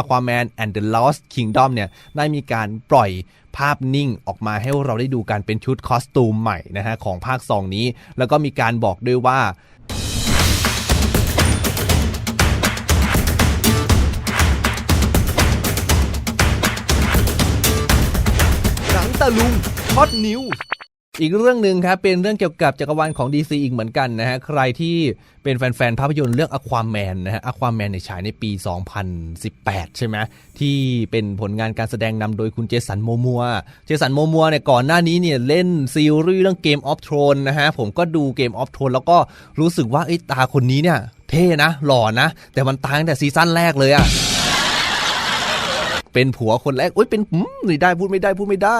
Aquaman and the Lost Kingdom เนี่ยได้มีการปล่อยภาพนิ่งออกมาให้เราได้ดูกันเป็นชุดคอสตูมใหม่นะฮะของภาค 2 นี้ แล้วก็มีการบอกด้วยว่าหนังตะลุงฮอตนิว อีกเรื่องหนึ่งครับเป็นเรื่องเกี่ยวกับจักรวาลของ DC อีกเหมือนกันนะฮะใครที่เป็นแฟนๆภาพยนตร์เรื่อง Aquaman นะฮะ Aquaman ในยฉายในปี 2018 ใช่ไหมที่เป็นผลงานการแสดงนำโดยคุณเจสันโมมัวเจสันโมมัวเนี่ยก่อนหน้านี้เนี่ยเล่นซีรีส์เรื่อง Game of Thrones นะฮะผมก็ดู Game of Thrones แล้วก็รู้สึกว่าไอ้ตาคนนี้เนี่ยเท่นะ หล่อนะ แต่มันตายตั้งแต่ซีซั่นแรกเลยอะเป็นผัวคนแรกโอ้ยเป็นอืมไม่ได้พูดไม่ได้พูดไม่ได้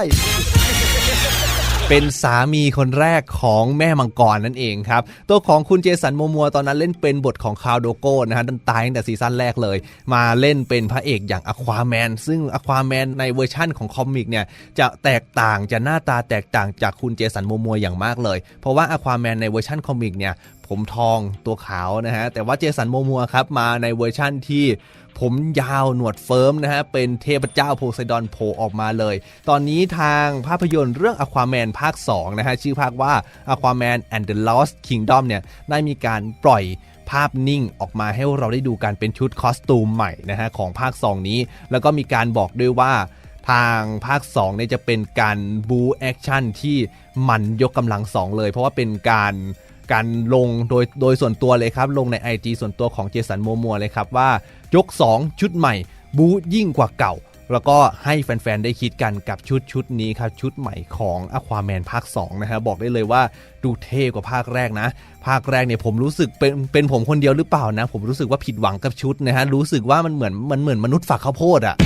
เป็นสามีคนแรกของแม่มังกรนั่นเองครับ ตัวของคุณเจสันโมมัวตอนนั้นเล่นเป็นบทของคาวโดโก้นะฮะดันตายตั้งแต่ซีซั่นแรกเลย มาเล่นเป็นพระเอกอย่างอควาแมนซึ่งอควาแมนในเวอร์ชั่นของคอมิกเนี่ยจะแตกต่างจะหน้าตาแตกต่างจากคุณเจสันโมมัวอย่างมากเลย เพราะว่าอควาแมนในเวอร์ชั่นคอมิกเนี่ยผมทองตัวขาวนะฮะ แต่ว่าเจสันโมมัวครับมาในเวอร์ชั่นที่ผมยาวหนวดเฟิร์มนะฮะ เป็นเทพเจ้าโพไซดอนโผล่ออกมาเลย ตอนนี้ทางภาพยนตร์เรื่อง Aquaman ภาค 2 นะฮะ ชื่อภาคว่า Aquaman and the Lost Kingdom เนี่ย ได้มีการปล่อยภาพนิ่งออกมาให้เราได้ดูกันเป็นชุดคอสตูมใหม่นะฮะ ของภาค 2 นี้ แล้วก็มีการบอกด้วยว่าทางภาค2เนี่ยจะเป็นการบูแอคชั่นที่มันยกกำลังสองเลย เพราะว่าเป็นการ การลงโดยโดยส่วนตัวเลยครับ ลงใน IG ส่วนตัวของเจสันโมมัวเลยครับว่ายก 2 ชุดใหม่ บูยิ่งกว่าเก่า แล้วก็ให้แฟนๆ ได้คิดกันกับชุดชุดนี้ครับ ชุดใหม่ของ Aquaman ภาค 2 นะฮะบอกได้เลยว่าดูเท่กว่าภาคแรกนะ ภาคแรกเนี่ยผมรู้สึกเป็นเป็นผมคนเดียวหรือเปล่านะ ผมรู้สึกว่าผิดหวังกับชุดนะฮะรู้สึกว่ามันเหมือนมันเหมือนมนุษย์ฝักข้าวโพดอะ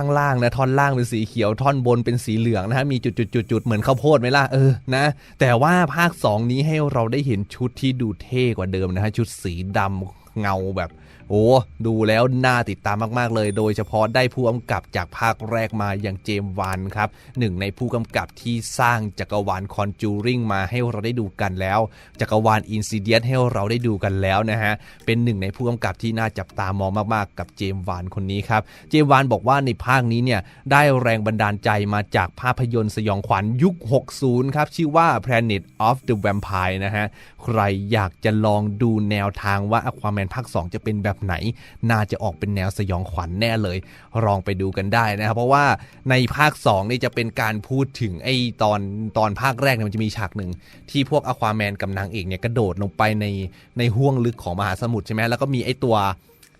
ข้างล่างนะท่อนล่างเป็นสีเขียวท่อนบนเป็นสีเหลืองนะฮะมีจุดจุดจุดจุดเหมือนข้าวโพดไหมล่ะเออนะ แต่ว่าภาค 2 นี้ให้เราได้เห็นชุดที่ดูเท่กว่าเดิมนะฮะชุดสีดำเงาแบบ โอ้ดูแล้วน่าติดตามมากๆเลย โดยเฉพาะได้ผู้กำกับจากภาคแรกมาอย่างเจมวานครับหนึ่งในผู้กำกับที่สร้างจักรวาลคอนจูริงมาให้เราได้ดูกันแล้ว จักรวาลอินซิเดียสให้เราได้ดูกันแล้วนะฮะเป็นหนึ่งในผู้กำกับที่น่าจับตามองมากๆ กับเจมวานคนนี้ครับเจมวานบอกว่าในภาคนี้เนี่ยได้แรงบันดาลใจมาจากภาพยนตร์สยองขวัญยุค 60 ครับ ชื่อว่า Planet of the Vampire นะฮะใครอยากจะลองดูแนวทางว่า Aquaman ภาค 2 จะเป็นแบบไหน น่าจะออกเป็นแนวสยองขวัญแน่เลย ลองไปดูกันได้นะครับ เพราะว่าในภาค 2 นี่จะเป็นการพูดถึงไอ้ตอนตอนภาคแรกเนี่ยมันจะมีฉากหนึ่ง ที่พวกอควาแมนกับนางเอกเนี่ยกระโดดลงไปในในห้วงลึกของมหาสมุทรใช่ไหมแล้วก็มีไอ้ตัว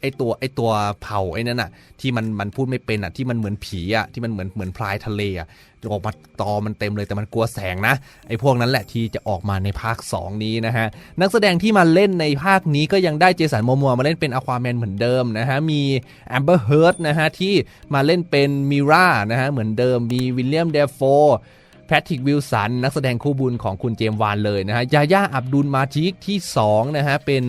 ไอตัวไอตัวเผาไอ้นั่นน่ะ ที่มันมันพูดไม่เป็นอะที่มันเหมือนผีอะที่มันเหมือนเหมือนพลายทะเลอะออกมาตอมันเต็มเลยแต่มันกลัวแสงนะไอ้พวกนั้นแหละที่จะออกมาในภาค 2 นี้นะฮะนักแสดงที่มาเล่นในภาคนี้ก็ยังได้เจสันโมมัวมาเล่นเป็นอควาแมนเหมือนเดิมนะฮะมีแอมเบอร์เฮิร์ตนะฮะที่มาเล่นเป็นมิรานะฮะเหมือนเดิมมีวิลเลียมเดฟโฟแพทริกวิลสันนักแสดงคู่บุญของคุณเจมวานเลยนะฮะยาย่าอับดุลมาจิกที่2นะฮะเป็น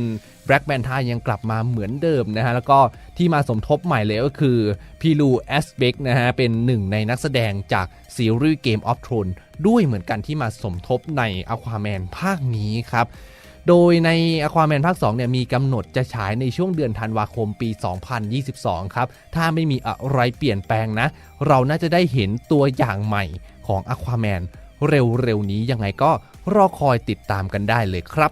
แบล็กแมนทายังกลับมาเหมือนเดิมนะฮะ แล้วก็ที่มาสมทบใหม่เลยก็คือพี่ลูแอสเบกนะฮะ เป็นหนึ่งในนักแสดงจากซีรีส์ Game of Thrones ด้วยเหมือนกันที่มาสมทบใน Aquaman ภาคนี้ครับ โดยใน Aquaman ภาค 2 เนี่ยมีกำหนดจะฉายในช่วงเดือนธันวาคมปี 2022 ครับ ถ้าไม่มีอะไรเปลี่ยนแปลงนะ เราน่าจะได้เห็นตัวอย่างใหม่ของ Aquaman เร็วๆนี้ยังไงก็รอคอยติดตามกันได้เลยครับ